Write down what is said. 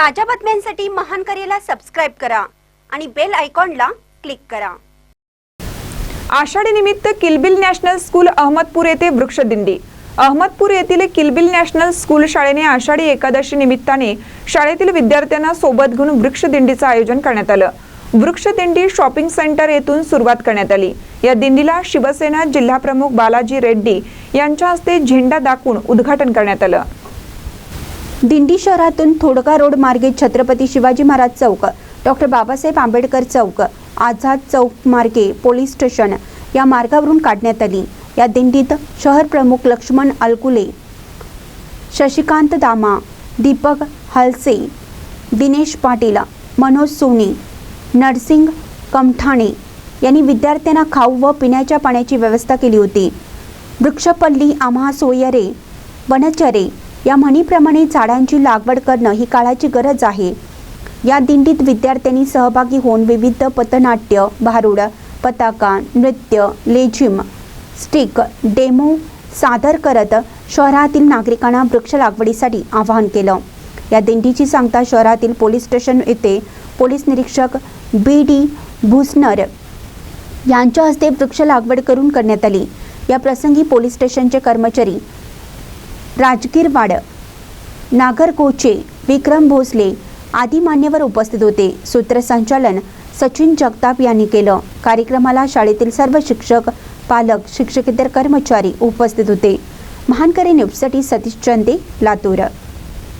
ताज्या बातम्यांसाठी महान करेला सबस्क्राईब करा आणि बेल आयकॉनला क्लिक करा. आषाढी निमित्त किलबिल नॅशनल स्कूल अहमदपूर येथे वृक्षदिंडी अहमदपूर येथील किलबिल नॅशनल स्कूल शाळेने आषाढी एकादशी निमित्ताने शाळेतील विद्यार्थ्यांना सोबत घेऊन वृक्षदिंडीचं आयोजन करण्यात आलं. वृक्षदिंडी शॉपिंग सेंटर येथून सुरुवात करण्यात आली. या दिंडीला शिवसेना जिल्हाप्रमुख बालाजी रेड्डी यांच्या हस्ते झेंडा दाखवून उद्घाटन करण्यात आलं. दिंडी शहरातून थोडका रोड मार्गे छत्रपती शिवाजी महाराज चौक डॉक्टर बाबासाहेब आंबेडकर चौक आझाद चौक मार्गे पोलीस स्टेशन या मार्गावरून काढण्यात आली. या दिंडीत शहर प्रमुख लक्ष्मण अलकुले शशिकांत दामा दीपक हलसे दिनेश पाटील मनोज सोनी नरसिंग कमठाणे यांनी विद्यार्थ्यांना खाऊ व पिण्याच्या पाण्याची व्यवस्था केली होती. वृक्षपल्ली आम्हा सोयरे वनचरे या म्हणीप्रमाणे झाडांची लागवड करणं ही काळाची गरज आहे. या दिंडीत विद्यार्थ्यांनी सहभागी होऊन विविध पथनाट्य भारुड पताका नृत्य लेझिम स्टिक डेमो सादर करत शहरातील नागरिकांना वृक्ष लागवडीसाठी आवाहन केलं. या दिंडीची सांगता शहरातील पोलीस स्टेशन येथे पोलीस निरीक्षक बी डी भुसनर यांच्या हस्ते वृक्ष लागवड करून करण्यात आली. या प्रसंगी पोलीस स्टेशनचे कर्मचारी राजगीरवाड नागरकोचे विक्रम भोसले आदी मान्यवर उपस्थित होते. सूत्रसंचालन सचिन जगताप यांनी केलं. कार्यक्रमाला शाळेतील सर्व शिक्षक पालक शिक्षकेतर कर्मचारी उपस्थित होते. महानकरी न्यूजसाठी सतीश चंदे लातूर.